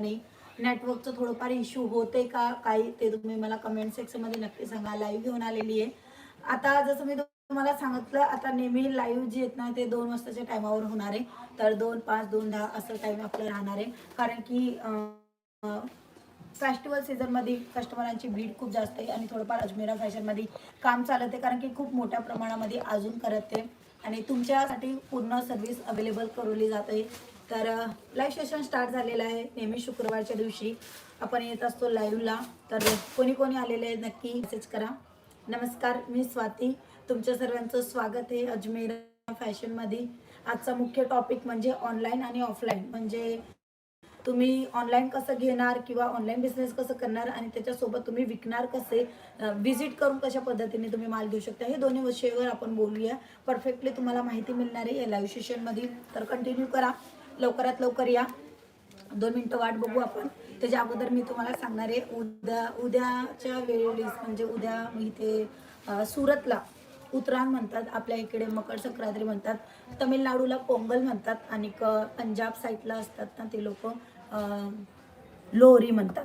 नाही नेटवर्कचं थोडंफार इश्यू होते का काही ते तुम्ही मला कमेंट सेक्शनमध्ये नक्की सांगा. लाईव्ह घेऊन आलेली आहे. आता जसं मी तुम्हाला सांगितलं आता नेहमी लाईव्ह जे आहेत ना ते दोन वाजताच्या टायमावर होणार आहे. तर दोन पाच दोन दहा असं टाईम आपलं राहणार आहे. कारण की फेस्टिवल सीझनमध्ये कस्टमरांची भीड खूप जास्त आहे आणि थोडंफार अजमेरा फॅशनमध्ये काम चालत आहे. कारण की खूप मोठ्या प्रमाणामध्ये अजून करत आहे. आणि तुमच्यासाठी पूर्ण सर्व्हिस अवेलेबल करवली जात आहे. तर लाईव्ह सेशन स्टार्ट झालेलं आहे नेहमी शुक्रवारच्या दिवशी. आपण येत असतो लाईव्हला तर कोणी कोणी आलेले आहे नक्की मेसेज करा. नमस्कार मी स्वाती. तुमच्या सर्वांचं स्वागत आहे अजमेर फॅशनमध्ये आजचा मुख्य टॉपिक म्हणजे ऑनलाईन आणि ऑफलाईन म्हणजे तुम्ही ऑनलाईन कसं घेणार किंवा ऑनलाईन बिझनेस कसं करणार आणि त्याच्यासोबत तुम्ही विकणार कसे? व्हिजिट करून कशा पद्धतीने तुम्ही माल घेऊ शकता? हे दोन्ही विषयावर आपण बोलूया. परफेक्टली तुम्हाला माहिती मिळणार आहे या लाईव्ह सेशनमध्ये तर कंटिन्यू करा. लवकरात लवकर या. दोन मिनटं वाट बघू आपण. त्याच्या अगोदर मी तुम्हाला सांगणार आहे उद्या उद्याच्या वेळेस म्हणजे उद्या मी इथे सुरतला उतराण म्हणतात आपल्या इकडे मकर संक्रांती म्हणतात तमिळनाडूला पोंगल म्हणतात आणि क- पंजाब साईडला असतात ना ते लोक लोहरी म्हणतात.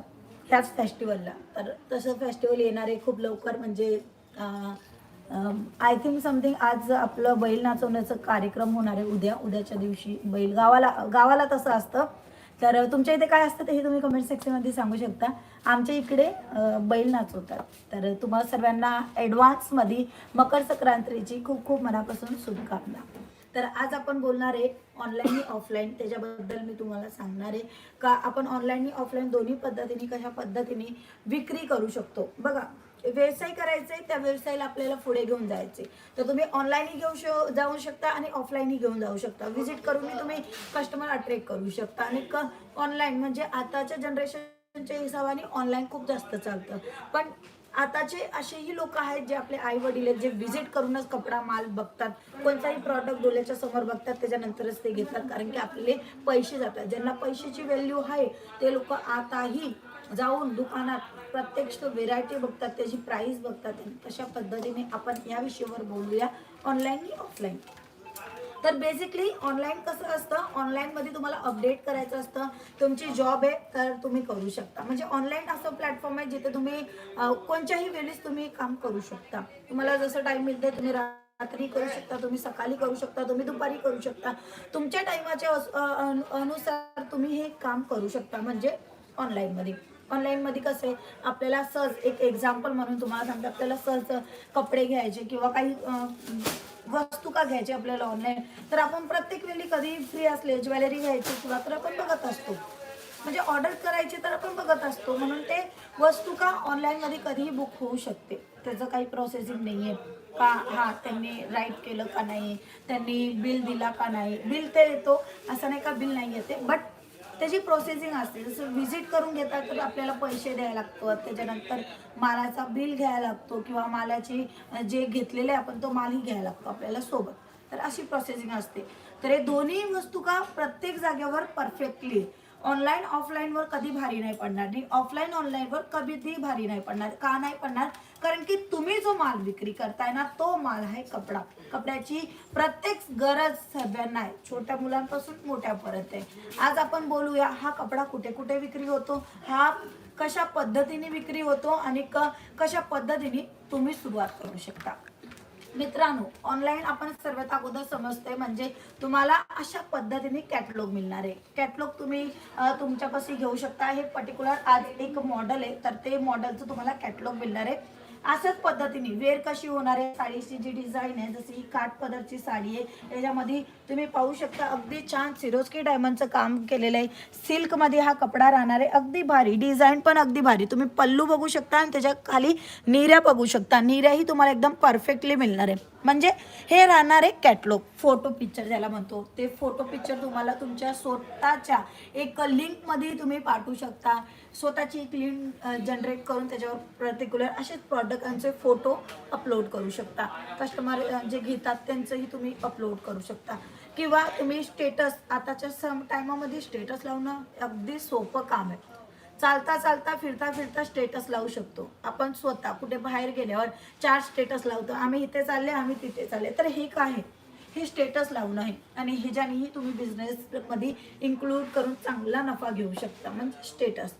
ह्याच फेस्टिवलला तर तसं फेस्टिवल येणार आहे खूप लवकर म्हणजे आय थिंक समथिंग आज आपलं बैल नाचवण्याचं कार्यक्रम होणार आहे उद्या. उद्याच्या दिवशी बैल गावाला गावाला तसं असतं. तर तुमच्या इथे काय असतं ते हे तुम्ही कमेंट सेक्शनमध्ये सांगू शकता. आमच्या इकडे बैल नाचवतात. तर तुम्हाला सर्वांना ॲडव्हान्समध्ये मकर संक्रांतीची खूप खूप मनापासून शुभकामना. तर आज आपण बोलणार आहे ऑनलाईन ऑफलाईन त्याच्याबद्दल मी तुम्हाला सांगणार आहे का आपण ऑनलाईन ऑफलाईन दोन्ही पद्धतीने कशा पद्धतीने विक्री करू शकतो. बघा व्यवसाय करायचा आहे त्या व्यवसायाला आपल्याला पुढे घेऊन जायचे तर तुम्ही ऑनलाईनही घेऊ शो जाऊ शकता आणि ऑफलाईनही घेऊन जाऊ शकता. व्हिजिट करूनही तुम्ही कस्टमर अट्रॅक्ट करू शकता. आणि क ऑनलाईन म्हणजे आताच्या जनरेशनच्या हिशोबाने ऑनलाईन खूप जास्त चालतं. पण आताचे असेही लोक आहेत जे आपले आई वडील आहेत जे व्हिजिट करूनच कपडा माल बघतात. कोणताही प्रॉडक्ट डोळ्याच्या समोर बघतात त्याच्यानंतरच ते घेतात. कारण की आपले पैसे जातात. ज्यांना पैशाची व्हॅल्यू आहे ते लोक आताही जाऊन दुकानात प्रत्यक्ष व्हेरायटी बघतात त्याची प्राईस बघतात. तशा पद्धतीने आपण या विषयावर बोलूया ऑनलाईन की ऑफलाईन तर बेसिकली ऑनलाईन कसं असतं? ऑनलाईनमध्ये तुम्हाला अपडेट करायचं असतं. तुमची जॉब आहे तर तुम्ही करू शकता. म्हणजे ऑनलाईन असं प्लॅटफॉर्म आहे जिथे तुम्ही कोणत्याही वेळेस तुम्ही काम करू शकता. तुम्हाला जसं टाईम मिळते तुम्ही रात्री करू शकता तुम्ही सकाळी करू शकता तुम्ही दुपारी करू शकता. तुमच्या टायमाच्या अनुसार तुम्ही हे काम करू शकता म्हणजे ऑनलाईनमध्ये ऑनलाईनमध्ये कसं आहे आपल्याला सहज एक एक्झाम्पल म्हणून तुम्हाला सांगते आपल्याला सहज कपडे घ्यायचे किंवा काही वस्तू का घ्यायची आपल्याला ऑनलाईन तर आपण प्रत्येक वेळी कधी फ्री असले ज्वेलरी घ्यायची किंवा तर आपण बघत असतो. म्हणजे ऑर्डर करायची तर आपण बघत असतो म्हणून ते वस्तू का ऑनलाईनमध्ये कधीही बुक होऊ शकते. त्याचं काही प्रोसेसिंग नाही आहे का हां त्यांनी राईट केलं का नाही? त्यांनी बिल दिला का नाही? बिल ते येतो असं नाही का बिल नाही येते. बट त्याची प्रोसेसिंग असते. जसं व्हिजिट करून घेतात तर आपल्याला पैसे द्यायला लागतात. त्याच्यानंतर मालाचा बिल घ्यायला लागतो किंवा मालाची जे घेतलेले आपण तो मालही घ्यायला लागतो आपल्याला सोबत. तर अशी प्रोसेसिंग असते. तर हे दोन्ही वस्तू का प्रत्येक जागेवर परफेक्टली ऑनलाईन ऑफलाईनवर कधी भारी नाही पडणार. आणि ऑफलाईन ऑनलाईनवर कधीही भारी नाही पडणार. का नाही पडणार? कारण की तुम्ही जो माल विक्री करताय ना तो माल आहे कपडा. कपड्याची प्रत्येक गरज सगळ्यांना आहे. छोट्या मुलांपासून मोठ्यापर्यंत आहे. आज आपण बोलूया हा कपडा कुठे कुठे विक्री होतो? हा कशा पद्धतीने विक्री होतो? आणि क कशा पद्धतीने तुम्ही सुरुवात करू शकता? मित्रांनो ऑनलाईन आपण सर्वात अगोदर समजतोय म्हणजे तुम्हाला अशा पद्धतीने कॅटलॉग मिळणार आहे. कॅटलॉग तुम्ही तुमच्यापासून घेऊ शकता. हे पर्टिक्युलर आज एक मॉडेल आहे तर ते मॉडेलचं तुम्हाला कॅटलॉग मिळणार आहे. असंच पद्धतीने वेअर कशी होणार आहे? साडीची जी डिझाईन आहे जशी ही काठ पदरची साडी आहे याच्यामध्ये तुम्ही पाहू शकता अगदी छान सिरोस्की डायमंडचं काम केलेलं आहे. सिल्कमध्ये हा कपडा राहणार आहे. अगदी भारी. डिझाईन पण अगदी भारी. तुम्ही पल्लू बघू शकता आणि त्याच्याखाली निऱ्या बघू शकता. निऱ्याही तुम्हाला एकदम परफेक्टली मिळणार आहे. म्हणजे हे राहणार आहे कॅटलॉग फोटो पिक्चर ज्याला म्हणतो. ते फोटो पिक्चर तुम्हाला तुमच्या स्वतःच्या एक लिंकमध्ये तुम्ही पाठवू शकता. स्वतःची एक जनरेट करून त्याच्यावर पर्टिक्युलर असेच प्रॉडक्टांचे फोटो अपलोड करू शकता. कस्टमर जे घेतात त्यांचंही तुम्ही अपलोड करू शकता. किंवा तुम्ही स्टेटस आताच्या सम टायमामध्ये स्टेटस लावणं अगदी सोपं काम आहे. चालता चालता फिरता फिरता स्टेटस लावू शकतो. आपण स्वतः कुठे बाहेर गेल्यावर चार स्टेटस लावतो. आम्ही इथे चालले आम्ही तिथे चालले. तर हे काय आहे? हे स्टेटस लावणं आहे. आणि ह्याच्यानेही तुम्ही बिझनेसमध्ये इन्क्लूड करून चांगला नफा घेऊ शकता. म्हणजे स्टेटस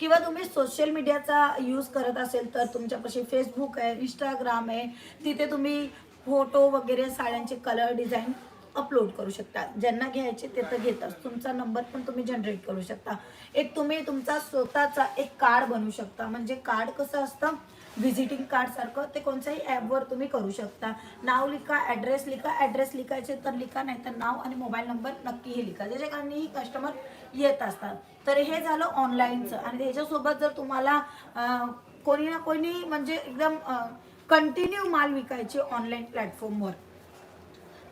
किंवा तुम्ही सोशल मीडियाचा यूज करत असेल तर तुमच्यापाशी फेसबुक आहे इंस्टाग्राम आहे तिथे तुम्ही फोटो वगैरे साड्यांचे कलर डिझाईन अपलोड करू शकता. ज्यांना घ्यायचे ते तर घेतात. तुमचा नंबर पण तुम्ही जनरेट करू शकता. एक तुम्ही तुमचा स्वतःचा एक कार्ड बनवू शकता. म्हणजे कार्ड कसं असतं? व्हिजिटिंग कार्ड सारखं. ते कोणत्याही ॲपवर तुम्ही करू शकता. नाव लिखा ॲड्रेस लिखा. ॲड्रेस लिखायचे तर लिखा नाही तर नाव आणि मोबाईल नंबर नक्कीही लिखा. ज्याच्या कारणाने कस्टमर येत असतात. तर हे झालं ऑनलाईनचं आणि त्याच्यासोबत जर तुम्हाला कोणी ना कोणी म्हणजे एकदम कंटिन्यू माल विकायचे ऑनलाईन प्लॅटफॉर्मवर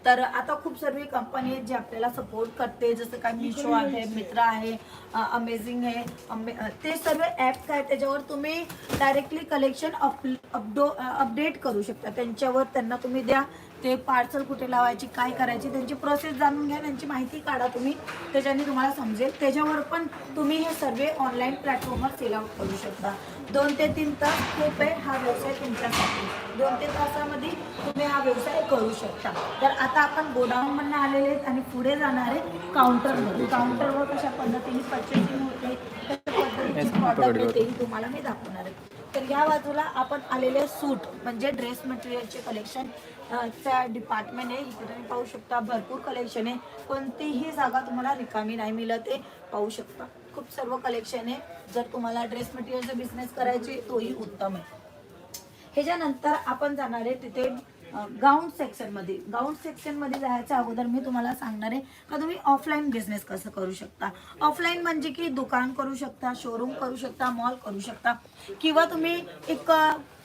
तर आता खूप सर्व कंपनी आहेत जे आपल्याला सपोर्ट करते. जसं काय मिशो आहे मित्रा आहे अमेझिंग आहे अमे- ते सर्व ॲप काय त्याच्यावर तुम्ही डायरेक्टली कलेक्शन अप अपडो अपडेट करू शकता. त्यांच्यावर त्यांना तुम्ही द्या. ते पार्सल कुठे लावायची काय करायची त्यांची प्रोसेस जाणून घ्या त्यांची माहिती काढा तुम्ही. त्याच्याने तुम्हाला समजेल. त्याच्यावर पण तुम्ही हे सर्व ऑनलाईन प्लॅटफॉर्मवर सेल आउट करू शकता. दोन ते तीन तास खूप आहे हा व्यवसाय तुमच्यासाठी. दोन ते तासामध्ये तुम्ही हा व्यवसाय करू शकता. तर आता आपण गोडाऊनमधनं आलेले आहेत आणि पुढे जाणार आहे काउंटरमध्ये काउंटरवर कशा पद्धतीने पर्चेसिंग होते कशा पद्धतीची प्रॉडक्ट तेही तुम्हाला मी दाखवणार आहे. तर या बाजूला आपण आलेले सूट म्हणजे ड्रेस मटेरियलचे कलेक्शन चा डिपार्टमेंट आहे. इथे तुम्ही पाहू शकता भरपूर कलेक्शन आहे. कोणतीही जागा तुम्हाला रिकामी नाही मिळत आहे. पाहू शकता. खूप सर्व कलेक्शन आहे. जर तुम्हाला ड्रेस मटेरियलचा बिझनेस करायची तोही उत्तम आहे. ह्याच्यानंतर आपण जाणार आहे तिथे गाऊन सेक्शनमध्ये गाऊन सेक्शनमध्ये जायच्या अगोदर मी तुम्हाला सांगणार आहे का तुम्ही ऑफलाईन बिझनेस कसं करू शकता? ऑफलाईन म्हणजे की दुकान करू शकता शोरूम करू शकता मॉल करू शकता. किंवा तुम्ही एक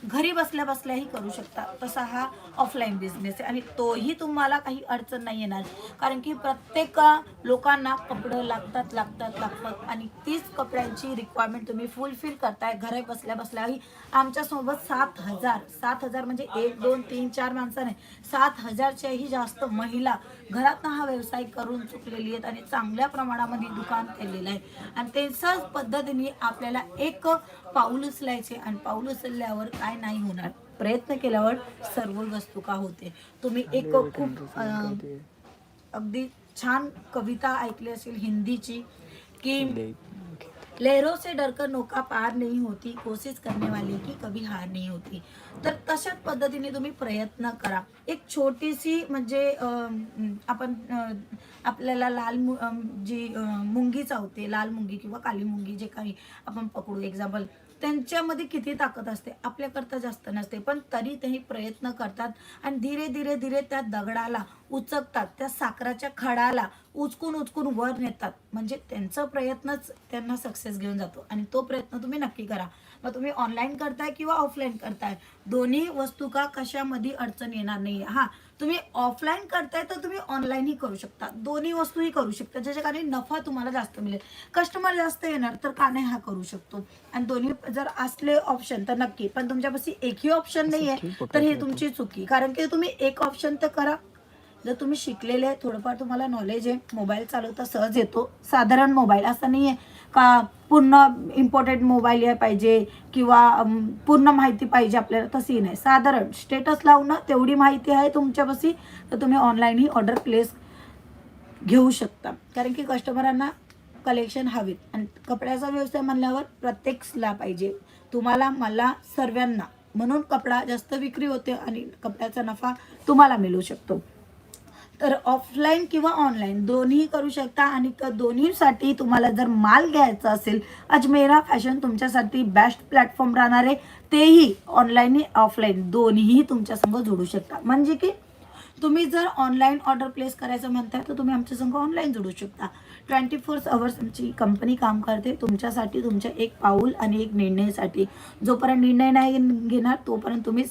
घरी बसल्या बसल्याही करू शकता. तसा हा ऑफलाईन बिझनेस आहे. आणि तोही तुम्हाला काही अडचण नाही येणार. कारण की प्रत्येक लोकांना कपडं लागतात लागतात लागतात. आणि तीच कपड्यांची रिक्वायरमेंट तुम्ही फुलफिल करताय. घरी बसल्या बसल्याही आमच्यासोबत सात हजार सात हजार म्हणजे एक दोन तीन चार माणसं नाही. सात हजारच्याही जास्त महिला घरातनं हा व्यवसाय करून चुकलेली आहेत आणि चांगल्या प्रमाणामध्ये दुकान केलेलं आहे. आणि त्याच पद्धतीने आपल्याला एक पाऊल उचलायचे. आणि पाऊल उचलल्यावर काय नाही होणार. प्रयत्न केल्यावर सर्व वस्तू का होते? तुम्ही एक खूप अगदी छान कविता ऐकली असेल हिंदीची की लहरों से डरकर नौका पार नहीं होती कोशिश करने वाले की कभी हार नहीं होती. तर तशाच पद्धतीने तुम्ही प्रयत्न करा. एक छोटीशी म्हणजे आपण आपल्याला लाल मु- जी मुंगी चावते लाल मुंगी किंवा काली मुंगी जे काही आपण पकडू. एक्झाम्पल त्यांच्यामध्ये किती ताकद असते? आपल्याकरता जास्त नसते. पण तरी तेही प्रयत्न करतात आणि धीरे धीरे धीरे त्या दगडाला उचकतात. त्या साखराच्या खडाला उचकून उचकून वर नेतात. म्हणजे त्यांचा प्रयत्नच त्यांना सक्सेस घेऊन जातो. आणि तो प्रयत्न तुम्ही नक्की करा. मग तुम्ही ऑनलाईन करताय किंवा ऑफलाईन करताय? दोन्ही वस्तू का कशामध्ये अडचण येणार नाही हा. तुम्ही ऑफलाईन करताय तर तुम्ही ऑनलाईनही करू शकता. दोन्ही वस्तूही करू शकता. ज्याच्या कारणे नफा तुम्हाला जास्त मिळेल. कस्टमर जास्त येणार तर का नाही हा करू शकतो. आणि दोन्ही जर असले ऑप्शन तर नक्की. पण तुमच्यापाशी एकही ऑप्शन नाही आहे तर हे तुमची चुकी. कारण की तुम्ही एक ऑप्शन तर करा. जर तुम्ही शिकलेले आहे थोडंफार तुम्हाला नॉलेज आहे मोबाईल चालवता सहज येतो. साधारण मोबाईल असं नाही आहे का पूर्ण इम्पॉर्टंट मोबाईल आहे पाहिजे किंवा पूर्ण माहिती पाहिजे आपल्याला तशी नाही. साधारण स्टेटस लावणं तेवढी माहिती आहे तुमच्यापाशी तर तुम्ही ऑनलाईनही ऑर्डर प्लेस घेऊ शकता. कारण की कस्टमरांना कलेक्शन हवीत. आणि कपड्याचा व्यवसाय म्हणल्यावर प्रत्येकला पाहिजे. तुम्हाला मला सर्वांना. म्हणून कपडा जास्त विक्री होते आणि कपड्याचा नफा तुम्हाला मिळू शकतो. तर ऑफलाईन किंवा ऑनलाईन दोन्ही करू शकता आणि दोन्हीसाठी तुम्हाला जर माल घ्यायचा असेल अजमेरा फॅशन तुमच्यासाठी बेस्ट प्लॅटफॉर्म राहणार आहे. तेही ऑनलाईन ऑफलाईन दोन्हीही तुमच्या संग जोडू शकता. म्हणजे की तुम्ही जर ऑनलाईन ऑर्डर प्लेस करायचं म्हणताय तर तुम्ही आमच्या संघ ऑनलाईन जोडू शकता. ट्वेंटी फोर अवर्स आमची कंपनी काम करते. तुमच्यासाठी तुमच्या एक पाऊल आणि एक निर्णयासाठी. जोपर्यंत निर्णय नाही घेणार तोपर्यंत तुम्ही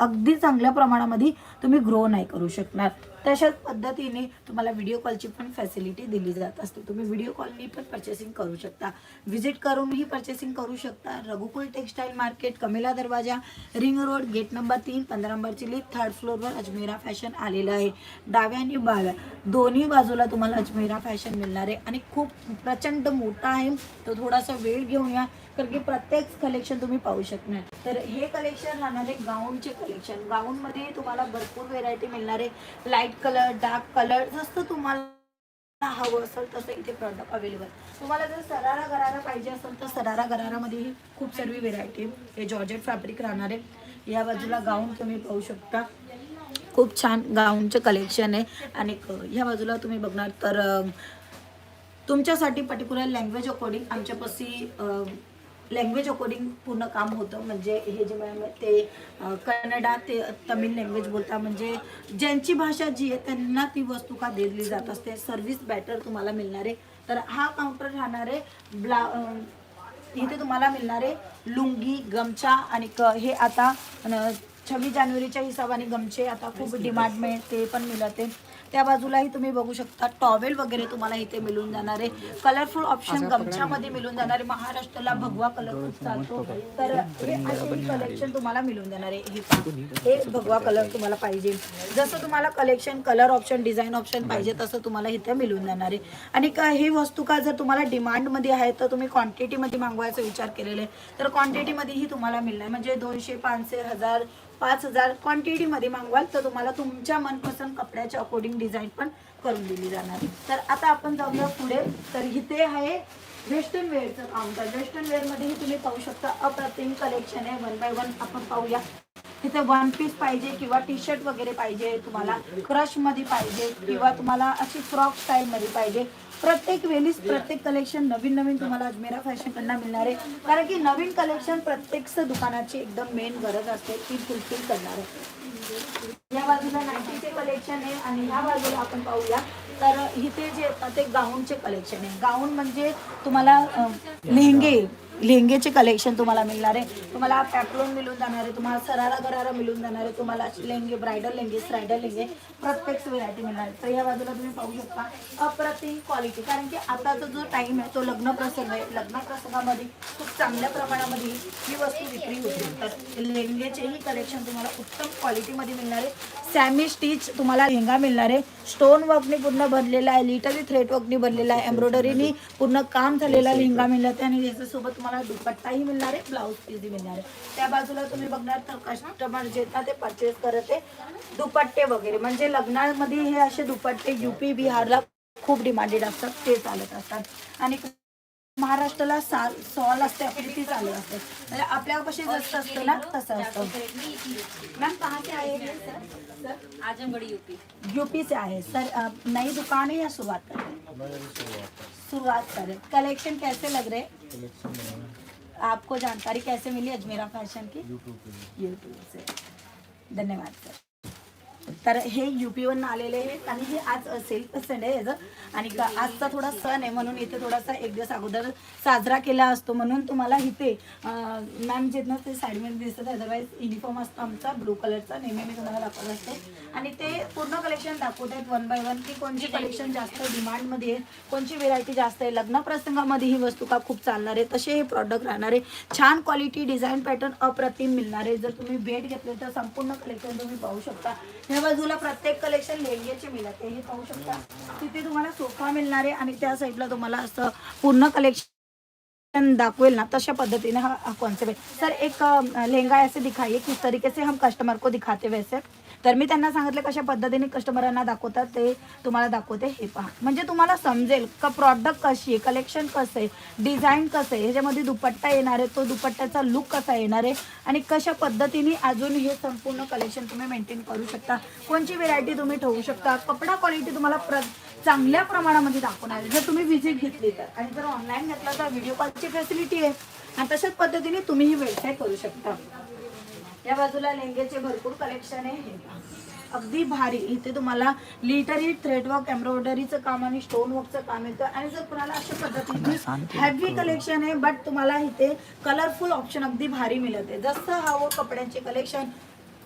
अगदी चांगल्या प्रमाणामध्ये तुम्ही ग्रो नाही करू शकणार. तशाच पद्धतीने तुम्हाला व्हिडिओ कॉलची पण फॅसिलिटी दिली जात असते. तुम्ही व्हिडिओ कॉलनी पण परचेसिंग करू शकता. व्हिजिट करूनही परचेसिंग करू शकता. रघुकुल टेक्सटाईल मार्केट कमेला दरवाजा रिंग रोड गेट नंबर तीन पंधरा नंबरची लिफ्ट थर्ड फ्लोअरवर अजमेरा फॅशन आलेलं आहे. डाव्या आणि बाव्या दोन्ही बाजूला तुम्हाला अजमेरा फॅशन मिळणार आहे. आणि खूप प्रचंड मोठा आहे. तो थोडासा वेळ घेऊन या कारण की प्रत्येक कलेक्शन तुम्ही पाहू शकणार. तर हे कलेक्शन राहणार आहे गाऊनचे कलेक्शन गाऊनमध्ये तुम्हाला भरपूर व्हेरायटी मिळणार आहे. Light light colour dark colour जसं तुम्हाला हवं असेल तसं इथे प्रॉडक्ट अवेलेबल तुम्हाला जर सरारा गरारा पाहिजे असेल तर सरारा गरारामध्येही खूप सर्व व्हेरायटी हे जॉर्जेट फॅब्रिक राहणार आहे. या बाजूला गाऊन तुम्ही पाहू शकता. खूप छान गाऊनचे कलेक्शन आहे. आणि ह्या बाजूला तुम्ही बघणार तर तुमच्यासाठी पर्टिक्युलर लँग्वेज अकॉर्डिंग आमच्यापाशी लँग्वेज अकॉर्डिंग पूर्ण काम होतं. म्हणजे हे जे मॅम ते कन्नडा ते तमिळ लँग्वेज बोलता. म्हणजे ज्यांची भाषा जी आहे त्यांना ती वस्तू का दिली जात असते? सर्व्हिस बॅटर तुम्हाला मिळणार. आहे तर हा काउंटर राहणार आहे ब्ला इथे तुम्हाला मिळणार आहे लुंगी गमछा आणि क हे आता छव्वीस जानेवारीच्या हिशोबाने गमछे आता खूप डिमांड मिळते पण मिळते. त्या बाजूलाही तुम्ही बघू शकता टॉवेल वगैरे तुम्हाला इथे मिळून जाणार आहे. कलरफुल ऑप्शन गमछामध्ये मिळून जाणार आहे. महाराष्ट्राला भगवा कलर खूप चालतो. तर हे असे कलेक्शन तुम्हाला मिळून जाणार आहे. हे. हे भगवा कलर तुम्हाला पाहिजे. जसं तुम्हाला collection colour option design option पाहिजे तसं तुम्हाला इथे मिळून जाणार आहे. आणि का ही वस्तू का जर तुम्हाला डिमांडमध्ये आहे तर तुम्ही क्वांटिटीमध्ये मागवायचा विचार केलेला आहे. तर क्वांटिटीमध्येही तुम्हाला मिळणार म्हणजे दोनशे पाचशे हजार पाच हजार क्वांटिटीमध्ये मागवाल तर तुम्हाला तुमच्या मनपसंत कपड्याच्या अकॉर्डिंग डिझाईन पण करून दिली जाणार. तर आता आपण जाऊया पुढे. तर इथे आहे वेस्टर्न वेअरचं काउंटर वेस्टर्न वेअरमध्येही तुम्ही पाहू शकता अप्रतिम कलेक्शन आहे. वन बाय वन आपण पाहूया. तिथे वन पीस पाहिजे किंवा टी शर्ट वगैरे पाहिजे तुम्हाला क्रशमध्ये पाहिजे किंवा तुम्हाला अशी फ्रॉक स्टाईल मध्ये पाहिजे. प्रत्येक वेळीस प्रत्येक कलेक्शन नवीन नवीन तुम्हाला अजमेरा फॅशन कडनं मिळणार आहे. कारण की नवीन कलेक्शन प्रत्येकच दुकानाची एकदम मेन गरज असते. ती फुलफिल करणार आहे. या बाजूला नाईटीचे कलेक्शन आहे आणि ह्या बाजूला आपण पाहूया. तर इथे जे येतात ते गाऊनचे कलेक्शन आहे. गाऊन म्हणजे तुम्हाला लेहंगे. लेहंगेचे कलेक्शन तुम्हाला मिळणार आहे. तुम्हाला पॅपलोन मिळून जाणार आहे तुम्हाला सरारा गरारा मिळून जाणार आहे तुम्हाला लेहंगे ब्रायडल लेहंगे स्रायडल लेहंगे प्रत्येक व्हरायटी मिळणार आहे. तर या बाजूला तुम्ही पाहू शकता अप्रतिम क्वालिटी कारण की आताचा जो टाईम आहे तो लग्न प्रसंग आहे. लग्न प्रसंगामध्ये खूप चांगल्या प्रमाणामध्ये ही वस्तू विक्री होते. तर लेहंगेचेही कलेक्शन तुम्हाला उत्तम क्वालिटीमध्ये मिळणार आहे. सॅमी स्टिच तुम्हाला लेहंगा मिळणार आहे. स्टोन वर्कने पूर्ण भरलेला आहे लिटरली थ्रेड वर्कने भरलेला आहे एम्ब्रॉयडरीनी पूर्ण काम झालेला लेहंगा मिळणार आहे. आणि याच्यासोबत तुम्हाला दुपट्टाही मिळणार आहे ब्लाऊज पीसही मिळणार आहे. त्या बाजूला तुम्ही बघणार तर कस्टमर जे येतात ते परचेस करत आहे. दुपट्टे वगैरे म्हणजे लग्नामध्ये हे असे दुपट्टे यूपी बिहारला खूप डिमांडेड असतात ते चालत असतात. आणि महाराष्ट्राला साल सॉल असते आपली ती चालू असते. म्हणजे आपल्यापाशी जसं असतं ना तसं असतं. मॅम कहाँ से आए हैं sir sir Azamgarh UP UP से आए. सर नई दुकान है या शुरुआत कर? रहे हैं? शुरुआत करें. कलेक्शन कैसे लग रहे? आपको जानकारी कैसे मिली अजमेरा फ़ैशन की? यूट्यूब से। धन्यवाद सर तर हे युपीवरून आलेले आहेत आणि हे आज असेल संडे याचं आणि आजचा थोडा सण आहे म्हणून इथे थोडासा एक दिवस अगोदर साजरा केला असतो म्हणून तुम्हाला इथे मॅम जे ना ते साईडमध्ये दिसत अदरवाईज युनिफॉर्म असतो आमचा ब्लू कलरचा नेहमी मी तुम्हाला दाखवत असते. आणि ते पूर्ण कलेक्शन दाखवत आहेत वन बाय वन की कोणची कलेक्शन जास्त डिमांडमध्ये आहे कोणची व्हेरायटी जास्त आहे. लग्न प्रसंगामध्ये ही वस्तू का खूप चालणार आहे तसे हे प्रॉडक्ट राहणार आहे. छान क्वालिटी डिझाईन पॅटर्न अप्रतिम मिळणार आहे. जर तुम्ही भेट घेतले तर संपूर्ण कलेक्शन तुम्ही पाहू शकता. ह्या बाजूला प्रत्येक कलेक्शन लेहंग्याचे मिळत. हे पाहू शकता. तिथे तुम्हाला सोफा मिळणार आहे आणि त्या साईडला तुम्हाला असं पूर्ण कलेक्शन दाखवेल ना तशा पद्धतीने हा कॉन्सेप्ट है सर एक लहंगा ऐसे दिखाइए किस तरीके से हम कस्टमर को दिखाते वैसे? तर मी त्यांना सांगितलं कशा पद्धतीने कस्टमरांना दाखवतात ते तुम्हाला दाखवते हे पहा. म्हणजे तुम्हाला समजेल का प्रॉडक्ट कशी आहे कलेक्शन कसं आहे डिझाईन कसं आहे ह्याच्यामध्ये दुपट्टा येणार आहे तो दुपट्ट्याचा लुक कसा येणार आहे आणि कशा पद्धतीने अजून हे संपूर्ण कलेक्शन तुम्ही मेंटेन करू शकता. कोणची व्हेरायटी तुम्ही ठेवू शकता कपडा क्वालिटी तुम्हाला प्र चांगल्या प्रमाणामध्ये दाखवणार जर तुम्ही व्हिजिट घेतली तर. आणि जर ऑनलाईन घेतला तर व्हिडिओ कॉलची फॅसिलिटी आहे. आणि तशाच पद्धतीने तुम्ही ही व्यवसाय करू शकता. या बाजूला लेंगेचे भरपूर कलेक्शन आहे. अगदी भारी. इथे तुम्हाला लिटरी थ्रेडवर्क एम्ब्रॉयडरीचं काम आणि स्टोन वर्कचं काम येतं. आणि जर कुणाला अशा पद्धतीने हॅवी कलेक्शन आहे बट तुम्हाला इथे कलरफुल ऑप्शन अगदी भारी मिळत. आहे जसं हवं कपड्यांचे कलेक्शन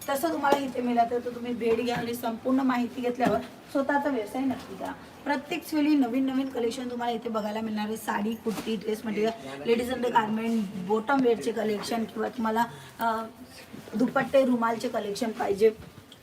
तसं तुम्हाला इथे मिळत तर तुम्ही भेट घ्या आणि संपूर्ण माहिती घेतल्यावर स्वतःचा व्यवसाय नक्की करा. प्रत्येक वेळी नवीन नवीन कलेक्शन तुम्हाला इथे बघायला मिळणार आहे. Sari kurti dress material ladies undergarment bottom वेअरचे collection किंवा तुम्हाला दुपट्टे रुमालचे कलेक्शन पाहिजे.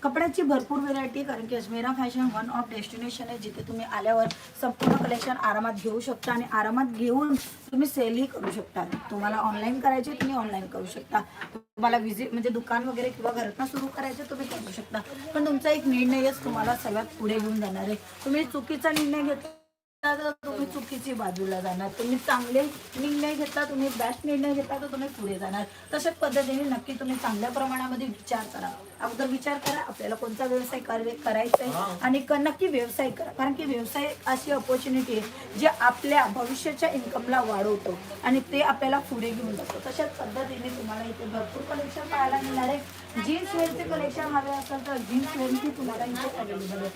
कपड्याची भरपूर व्हेरायटी कारण की Ajmera fashion one of destination आहे जिथे तुम्ही आल्यावर संपूर्ण कलेक्शन आरामात घेऊ शकता आणि आरामात घेऊन तुम्ही सेलही करू शकता. तुम्हाला ऑनलाईन करायचे तुम्ही ऑनलाईन करू शकता. तुम्हाला विजिट म्हणजे दुकान वगैरे किंवा घरातनं सुरू करायचे तुम्ही करू शकता. पण तुमचा एक निर्णयच तुम्हाला सगळ्यात पुढे घेऊन जाणार आहे. तुम्ही चुकीचा निर्णय घेतला तर तुम्ही चुकीची बाजूला जाणार. तुम्ही चांगले निर्णय घेतला तुम्ही बेस्ट निर्णय घेतला तर तुम्ही पुढे जाणार. तशाच पद्धतीने नक्की तुम्ही चांगल्या प्रमाणामध्ये विचार करा. अगोदर विचार करा आपल्याला कोणता व्यवसाय कर- करायचा आहे आणि नक्की व्यवसाय करा. कारण की व्यवसाय अशी ऑपॉर्च्युनिटी आहे जे आपल्या भविष्याच्या इन्कमला वाढवतो आणि ते आपल्याला पुढे घेऊन जातो. तशाच पद्धतीने तुम्हाला इथे भरपूर कलेक्शन पाहायला मिळणार आहे. जीन्स वेअरचे कलेक्शन हवे असेल तर जीन्स वेअरची तुम्हाला इथे अवेलेबल आहे.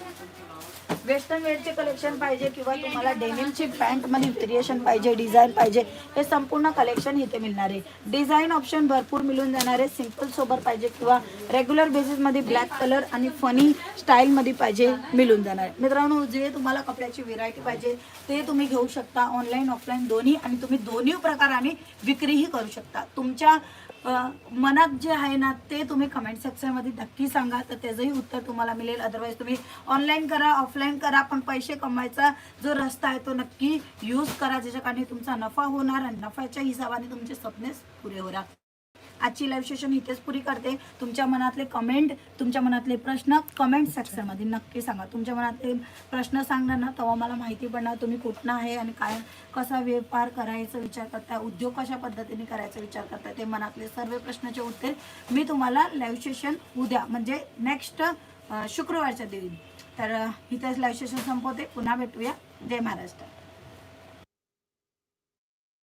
वेस्टर्न वेअरचे कलेक्शन पाहिजे किंवा तुम्हाला डेनिमची पॅन्टमध्ये व्हेरिएशन पाहिजे डिझाईन पाहिजे हे संपूर्ण कलेक्शन इथे मिळणार आहे. डिझाईन ऑप्शन भरपूर मिळून जाणार आहे. सिंपल सोबत पाहिजे किंवा रेग्युलर बेसिसमध्ये ब्लॅक कलर आणि फनी स्टाईलमध्ये पाहिजे मिळून जाणार आहे. मित्रांनो जे तुम्हाला कपड्याची व्हेरायटी पाहिजे ते तुम्ही घेऊ शकता ऑनलाईन ऑफलाईन दोन्ही आणि तुम्ही दोन्ही प्रकाराने विक्रीही करू शकता. तुमच्या मनात जे आहे ना ते तुम्ही कमेंट सेक्शनमध्ये नक्की सांगा. तर त्याचंही उत्तर तुम्हाला मिळेल. अदरवाईज तुम्ही ऑनलाईन करा ऑफलाईन करा. पण पैसे कमवायचा जो रस्ता आहे तो नक्की यूज करा. ज्याच्या कारणे तुमचा नफा होणार आणि नफ्याच्या हिशोबाने तुमचे स्वप्नेच पुरे होणार. आजची लाईव्ह सेशन इथेच पुरी करते. तुमच्या मनातले कमेंट तुमच्या मनातले प्रश्न कमेंट सेक्शनमध्ये नक्की सांगा. तुमच्या मनातले प्रश्न सांगणार ना तेव्हा मला माहिती पडणार तुम्ही कुठनं आहे आणि काय कसा व्यापार करायचा विचार करताय उद्योग कशा पद्धतीने करायचा विचार करताय ते मनातले सर्व प्रश्नाचे उत्तर मी तुम्हाला लाईव्ह सेशन उद्या म्हणजे नेक्स्ट शुक्रवारच्या देईन तर इथेच लाईव्ह सेशन संपवते. पुन्हा भेटूया. जय महाराष्ट्र.